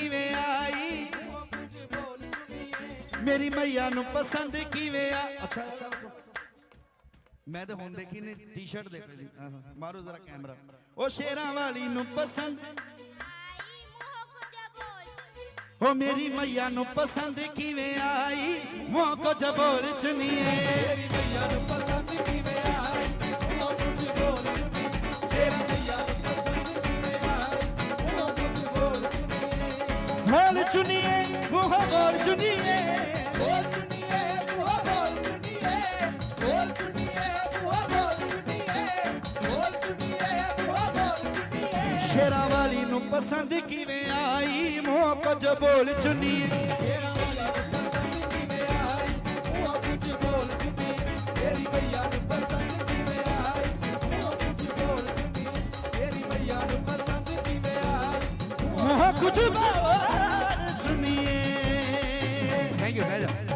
ਕਿਵੇਂ ਆਈ? ਮੇਰੀ ਮਈਆ ਨੂੰ ਪਸੰਦ ਕਿਵੇਂ ਆ? ਅੱਛਾ ਅੱਛਾ ਮੈਂ ਤਾਂ ਹੁਣ ਦੇਖੀ ਨੇ ਟੀ-ਸ਼ਰਟ ਦੇ ਜੀ। ਮਾਰੋ ਜ਼ਰਾ ਕੈਮਰਾ। ਉਹ ਸ਼ੇਰਾਂ ਵਾਲੀ ਨੂੰ ਪਸੰਦ। ਆਈ ਉਹ ਮੇਰੀ ਮਈਆ ਨੂੰ ਪਸੰਦ ਕਿਵੇਂ ਆਈ? ਮੂੰਹ ਕੁਝ ਬੋਲ ਚੁਨੀਏ ਚੁਨੀਏ ਬੋਲ ਚੁਨੀਏ ਮੂੰਹ ਬੋਲ ਚੁਨੀਏ ਬੋਲ ਚੁਨੀਏ ਬੂਹਾ ਬੋਲ ਚੁਨੀਏ ਬੋਲ ਚੁਨੀਏ ਬੂਹਾ ਬੋਲ ਚੁਨੀਏ ਬੋਲ ਚੁਨੀਏ ਬੂਹਾ ਬੋਲ ਚੁਨੀਏ ਵਾਲੀ ਨੂੰ ਪਸੰਦ ਕਿਵੇਂ ਆਈ? ਮੂੰਹ ਕੁਝ ਬੋਲ ਚੁਨੀਏ ਤੇਰਾ ਮਈਆ ਪਸੰਦ ਕਿਵੇਂ ਆਈ? ਉਹ ਕੁਝ ਬੋਲ ਚੁਨੀਏ ਤੇਰੀ ਮਈਆ ਨੂੰ ਪਸੰਦ ਕਿਵੇਂ ਆਈ? ਉਹ ਕੁਝ ਬੋਲ ਚੁਨੀਏ ਤੇਰੀ ਮਈਆ ਨੂੰ ਪਸੰਦ ਕਿਵੇਂ ਆਈ? ਮੂੰਹ ਕੁਝ ਬੋਲ થેન્ક યુ મેડમ